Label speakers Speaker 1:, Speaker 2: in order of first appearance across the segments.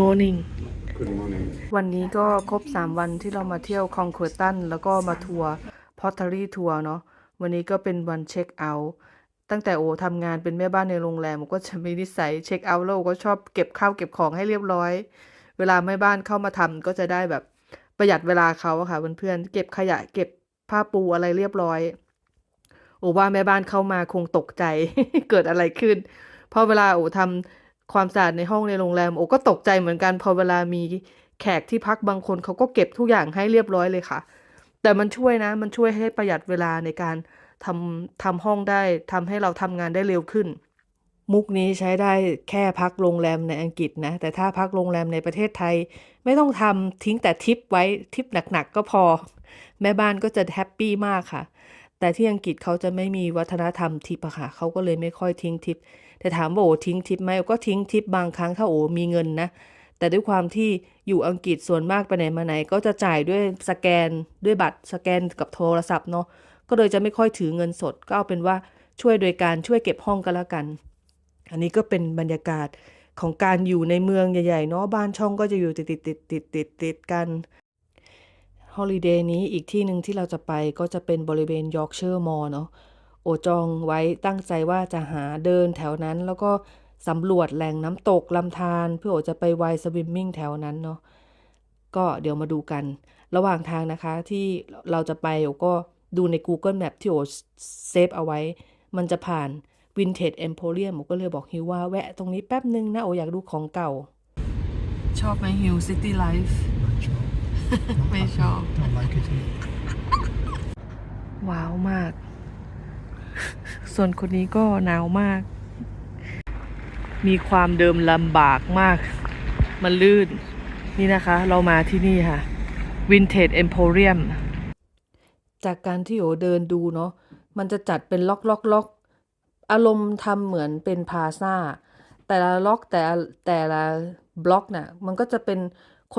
Speaker 1: morning
Speaker 2: Good morning.
Speaker 1: วันนี้ก็ครบ 3 วันที่เรามาเที่ยวคองเคอร์ตันแล้วก็มาทัวร์พอตเทอรี่ทัวร์เนาะวันนี้ก็เป็นวันเช็คเอาท์ตั้งแต่โอทำงานเป็นแม่บ้านในโรงแรมโอก็จะมีนิสัยเช็คเอาท์แล้วโอก็ชอบเก็บข้าวเก็บของให้เรียบร้อย เวลาแม่บ้านเข้ามาทำก็จะได้แบบประหยัดเวลาเขาอะค่ะเพื่อนๆเก็บขยะเก็บผ้าปูอะไรเรียบร้อยโอว่าแม่บ้านเข้ามาคงตกใจเกิดอะไรขึ้น เพราะเวลาโอทำ ความสะอาดในห้องในโรงแรมโอก็ตกใจเหมือนกันพอเวลามีแขกที่พักบางคนเขาก็เก็บทุกอย่างให้เรียบร้อยเลยค่ะ แต่มันช่วยนะ มันช่วยให้ประหยัดเวลาในการทำทำห้องได้ทำให้เราทำงานได้เร็วขึ้น มุกนี้ใช้ได้แค่พักโรงแรมในอังกฤษนะ แต่ถ้าพักโรงแรมในประเทศไทย ไม่ต้องทำทิ้งแต่ทิปไว้ทิปหนักๆก็พอ แม่บ้านก็จะแฮปปี้มากค่ะ แต่ที่อังกฤษเขาจะไม่มีวัฒนธรรมทิปอะค่ะเขาก็เลยไม่ค่อยทิ้งทิป แต่ถามว่าโอ้ทิ้งทิปไหมก็ทิ้งทิปบางครั้งถ้าโอ้มีเงินนะแต่ด้วยความที่อยู่อังกฤษส่วนมากไปไหนมาไหน ก็จะจ่ายด้วยสแกนด้วยบัตรสแกนกับโทรศัพท์เนาะก็เลยจะไม่ค่อยถือเงินสด ก็เอาเป็นว่าช่วยโดยการช่วยเก็บห้องกันแล้วกัน อันนี้ก็เป็นบรรยากาศของการอยู่ในเมืองใหญ่ๆเนาะบ้านช่องก็จะอยู่ติดติดติดติดติดติดๆกัน ฮอลิเดย์นี้อีกที่หนึ่งที่เราจะไปก็จะเป็นบริเวณยอร์กเช r ร์มอลเนาะโอจองไว้ตั้งใจว่าจะหาเดินแถวนั้นแล้วก็สำรวจแหล่งน้ำตกลำธารเพื่อโอจะไปไวสวิมมิ่งแถวนั้นเนาะก็เดี๋ยวมาดูกัน ระหว่างทางนะคะที่เราจะไปโอก็ดูใน Google Map ที่โอเซฟเอาไว้ มันจะผ่าน Vintage Emporium โอก็เลยบอกฮิวว่าแวะตรงนี้แป๊บนึงนะโออยากดูของเก่า ชอบไหมฮิวซิตี้ไลฟ์ ไม่ชอบ
Speaker 2: Don't like it.
Speaker 1: ว้าวมาก ส่วนคนนี้ก็หนาวมาก มีความเดิมลำบากมาก มันลื่น นี่นะคะ เรามาที่นี่ค่ะ Vintage Emporium จากการที่โอเดินดูเนาะ มันจะจัดเป็นล็อกล็อกล็อกอารมณ์ทำเหมือนเป็นพลาซ่า แต่ละล็อกแต่ละแต่ละบล็อกน่ะ มันก็จะเป็น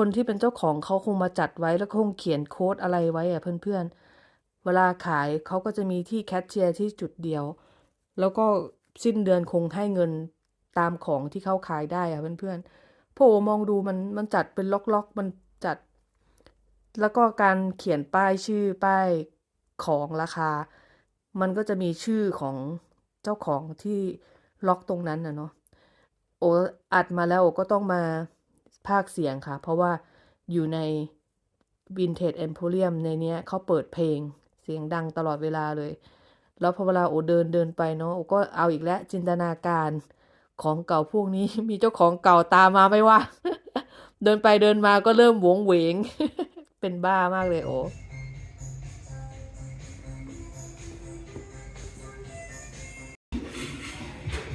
Speaker 1: คนที่เป็นเจ้าของเขาคงมาจัดไว้แล้วคงเขียนโค้ดอะไรไว้อะเพื่อนๆ เวลาขายเขาก็จะมีที่แคชเชียร์ที่จุดเดียว แล้วก็สิ้นเดือนคงให้เงินตามของที่เขาขายได้อะเพื่อนๆพอโอมองดูมันมันจัดเป็นล็อกๆ มันจัด แล้วก็การเขียนป้ายชื่อป้ายของราคา มันก็จะมีชื่อของเจ้าของที่ล็อกตรงนั้นนะเนาะโออัดมาแล้วโอก็ต้องมา พากย์เสียงค่ะ เพราะว่าอยู่ใน Vintage Emporium ในเนี้ยเขาเปิดเพลงเสียงดังตลอดเวลาเลย แล้วพอเวลาโอเดินเดินไปเนาะโอก็เอาอีกแล้วจินตนาการของเก่าพวกนี้มีเจ้าของเก่าตามมาไม่ว่า เดินไปเดินมาก็เริ่มหวงเหวง เป็นบ้ามากเลยโอ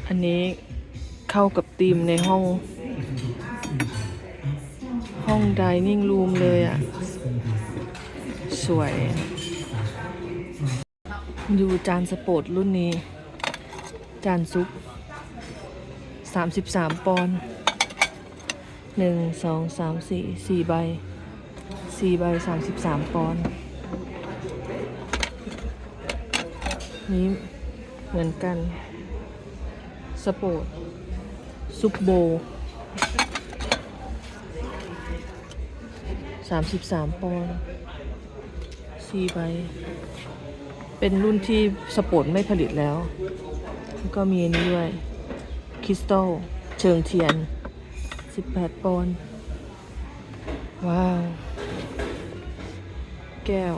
Speaker 1: อันนี้เข้ากับธีมในห้อง ห้องดิเนิ่งรูมเลยอะ สวย ดูจานสโปรดรุ่นนี้ จานซุป 33 ปอนด์หนึ่งสองสามสี่สี่ใบสี่ใบสามสิบสามปอนด์นี้เหมือนกัน สโปรดซุปโบสามสิบสามปอนด์สี่ใบ เป็นรุ่นที่สโปรดไม่ผลิตแล้ว แล้วก็มีอันนี้ด้วย คริสตัลเชิงเทียน18ปดปอนด์ว้าว แก้ว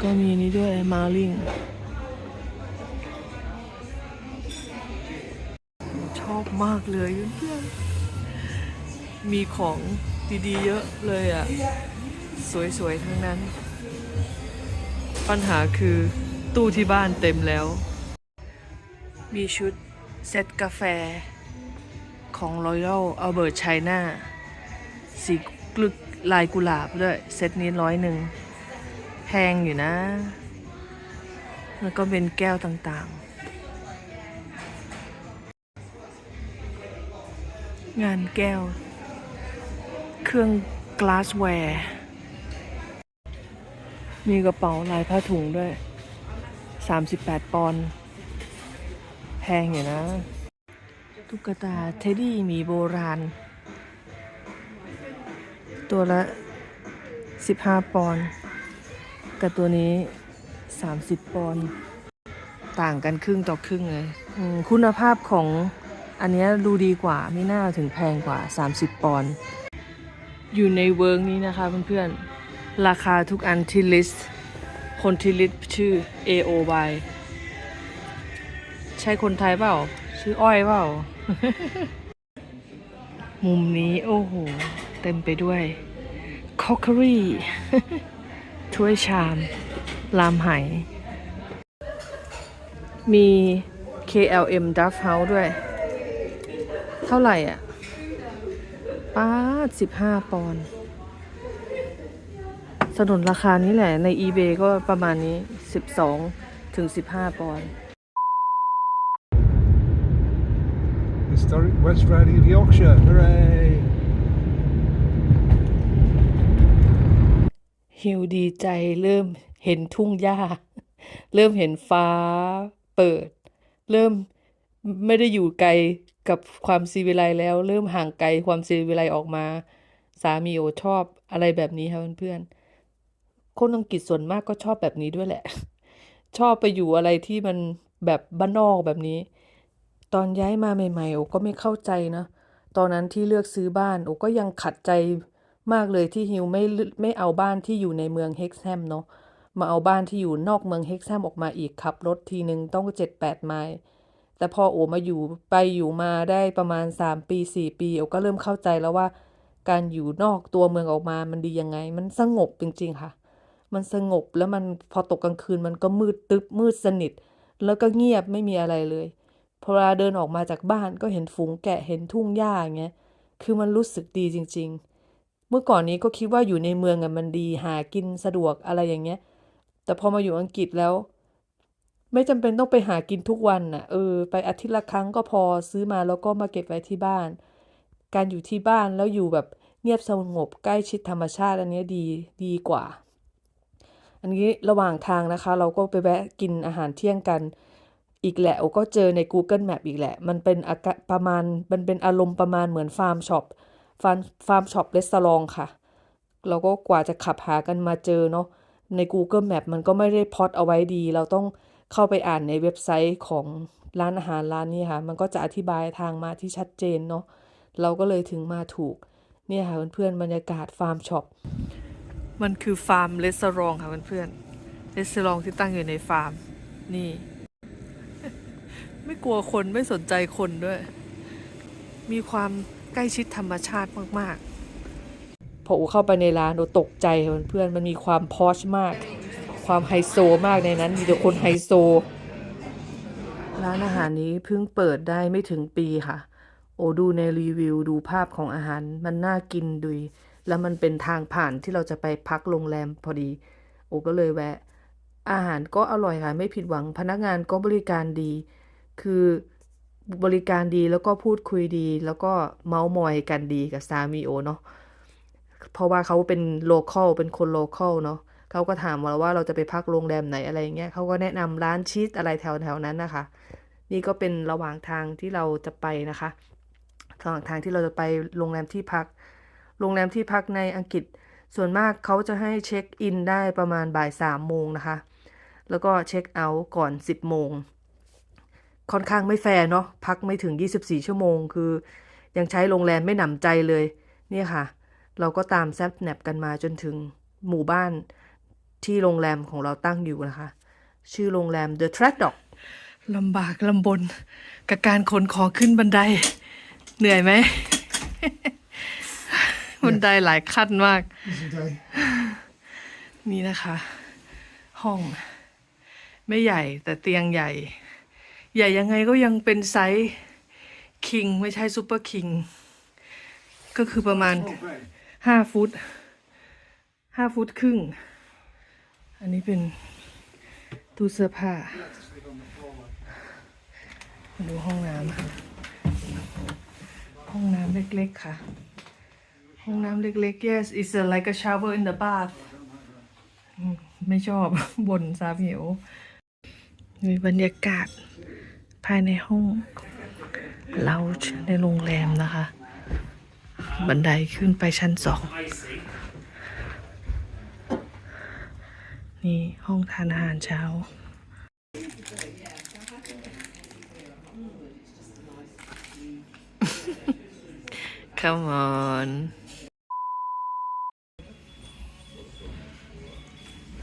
Speaker 1: ก็มีอันนี้ด้วยมาลิงชอบมากเลยเพื่อน มีของดีๆเยอะเลยอะ สวยๆ ทั้งนั้น ปัญหาคือตู้ที่บ้านเต็มแล้ว มีชุดเซตกาแฟของ Royal Albert China สีกลึกลายกุหลาบด้วย เซตนี้ร้อยหนึ่งแพงอยู่นะ แล้วก็เป็นแก้วต่างๆ งานแก้ว เครื่อง glassware มีกระเป๋าลายผ้าถุงด้วย 38 ปอนด์แพงอยู่นะ ตุ๊กตาเทดดี้หมีโบราณ ตัวละ 15 ปอนด์กับตัวนี้ 30 ปอนด์ต่างกันครึ่งต่อครึ่งเลย คุณภาพของอันนี้ดูดีกว่า ไม่น่าถึงแพงกว่า 30 ปอนด์ อยู่ในเวิร์กนี้นะคะเพื่อนๆ ราคาทุกอันที่ลิสต์คนที่ลิสต์ชื่อ AOY ใช่คนไทยเปล่า ชื่ออ้อยเปล่า มุมนี้โอ้โห เต็มไปด้วยคอ c คอรี่ ถ้วยชาม ลามไหมี KLM Duff House ด้วย เท่าไหร่อะ ป้าสิบห้าปอนด์สนนราคานี้แหละ ใน eBay ก็ประมาณนี้12ถึง15ปอนด์
Speaker 2: Historic West Riding of Yorkshire. Hooray!
Speaker 1: ฮิวดีใจเริ่มเห็นทุ่งหญ้า เริ่มเห็นฟ้าเปิด เริ่มไม่ได้อยู่ไกล กับความซีวิไลแล้ว เริ่มห่างไกลความซีวิไลออกมา สามีโอชอบอะไรแบบนี้ค่ะเพื่อนๆคนอังกฤษส่วนมากก็ชอบแบบนี้ด้วยแหละ ชอบไปอยู่อะไรที่มันแบบบ้านนอกแบบนี้ ตอนย้ายมาใหม่ๆโอก็ไม่เข้าใจนะตอนนั้นที่เลือกซื้อบ้านโอก็ยังขัดใจมากเลยที่ฮิวไม่ไม่เอาบ้านที่อยู่ในเมืองเฮกแฮมเนาะมาเอาบ้านที่อยู่นอกเมืองเฮกแฮมออกมาอีกขับรถทีนึงต้องเจ็ดแปดไมล์ แต่พอโอมาอยู่ไปอยู่มาได้ประมาณ 3 ปี 4 ปีโอก็เริ่มเข้าใจแล้วว่า การอยู่นอกตัวเมืองออกมามันดียังไง มันสงบจริงๆค่ะ มันสงบแล้วมันพอตกกลางคืนมันก็มืดตึ๊บมืดสนิท แล้วก็เงียบไม่มีอะไรเลยพอเวลาเดินออกมาจากบ้านก็เห็นฝูงแกะเห็นทุ่งหญ้าอย่างเงี้ยคือมันรู้สึกดีจริง ๆ เมื่อก่อนนี้ก็คิดว่าอยู่ในเมืองอะมันดีหากินสะดวกอะไรอย่างเงี้ย แต่พอมาอยู่อังกฤษแล้ว ไม่จำเป็นต้องไปหากินทุกวันน่ะเออไปอาทิตย์ละครั้งก็พอซื้อมาแล้วก็มาเก็บไว้ที่บ้าน การอยู่ที่บ้านแล้วอยู่แบบเงียบสงบใกล้ชิดธรรมชาติอันนี้ดีดีกว่า อันนี้ระหว่างทางนะคะ เราก็ไปแวะกินอาหารเที่ยงกันอีกแหละโอก็เจอใน Google Map อีกแหละ มันเป็นอากาประมาณมันเป็นอารมณ์ประมาณเหมือนฟาร์มช็อปฟาร์มฟาร์มช็อปรีสอร์ทค่ะ เราก็กว่าจะขับหากันมาเจอเนาะใน Google Map มันก็ไม่ได้พอตเอาไว้ดี เราต้อง เข้าไปอ่านในเว็บไซต์ของร้านอาหารร้านนี้ค่ะ มันก็จะอธิบายทางมาที่ชัดเจนเนาะ เราก็เลยถึงมาถูก เนี่ยค่ะเพื่อนๆบรรยากาศฟาร์มช็อป มันคือฟาร์มรีสอร์ทค่ะเพื่อนๆรีสอร์ทที่ตั้งอยู่ในฟาร์ม นี่ ไม่กลัวคนไม่สนใจคนด้วย มีความใกล้ชิดธรรมชาติมากๆ พออูเข้าไปในร้านโอตกใจค่ะเพื่อนๆมันมีความพอชมาก ความไฮโซมากในนั้น มีแต่คนไฮโซ ร้านอาหารนี้เพิ่งเปิดได้ไม่ถึงปีค่ะ โอดูในรีวิวดูภาพของอาหารมันน่ากินดุยแล้วมันเป็นทางผ่านที่เราจะไปพักโรงแรมพอดี โอก็เลยแวะ อาหารก็อร่อยค่ะ ไม่ผิดหวังพนักงานก็บริการดี คือบริการดีแล้วก็พูดคุยดี แล้วก็เมาส์มอยกันดีกับสามีโอเนาะเพราะว่าเขาเป็นโลคอลเป็นคนโลคอลเนาะ เขาก็ถามเราว่าเราจะไปพักโรงแรมไหนอะไรอย่างเงี้ยเขาก็แนะนำร้านชีสอะไรแถวแถวนั้นนะคะ นี่ก็เป็นระหว่างทางที่เราจะไปนะคะระหว่างทางที่เราจะไปโรงแรมที่พัก โรงแรมที่พักในอังกฤษส่วนมากเขาจะให้เช็คอินได้ประมาณบ่ายสามโมงนะคะ แล้วก็เช็คเอาท์ก่อน10โมง ค่อนข้างไม่แฟร์เนาะ พักไม่ถึง 24 ชั่วโมง คือ ยังใช้โรงแรมไม่หนำใจเลย เนี่ยค่ะ เราก็ตามแซปแนปกันมาจนถึงหมู่บ้าน ที่โรงแรมของเราตั้งอยู่นะคะ ชื่อโรงแรม The Traddock ลำบากลำบน กับการขนของขึ้นบันได เหนื่อยไหม บันไดหลายขั้นมาก นี่นะคะ ห้อง ไม่ใหญ่แต่เตียงใหญ่ ใหญ่ยังไงก็ยังเป็นไซส์คิง ไม่ใช่ซูเปอร์คิง ก็คือประมาณห้าฟุตห้าฟุตครึ่ง อันนี้เป็นตู้เสื้อผ้า มาดูห้องน้ำค่ะ ห้องน้ำเล็กๆค่ะ ห้องน้ำเล็กๆ yes it's a, like a shower in the bath ไม่ชอบบนซาเหวมีบรรยากาศภายในห้องเลาในโรงแรมนะคะ บันไดขึ้นไปชั้นสอง นี่ห้องทานอาหารเช้า Come on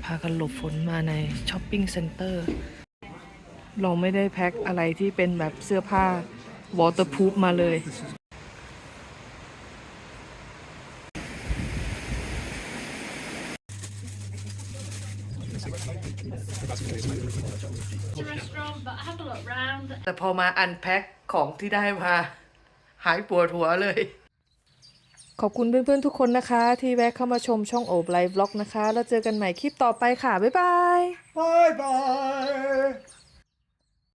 Speaker 1: พากันหลบฝนมาในช้อปปิ้งเซ็นเตอร์ เราไม่ได้แพ็คอะไรที่เป็นแบบเสื้อผ้าวอเตอร์พูฟมาเลย แต่พอมาอันแพ็คของที่ได้มา หายปวดหัวเลย ขอบคุณเพื่อนๆทุกคนนะคะ ที่แวะเข้ามาชมช่องโอบไลฟ์บล็อกนะคะ แล้วเจอกันใหม่คลิปต่อไปค่ะ บ๊ายบาย
Speaker 2: Bye bye.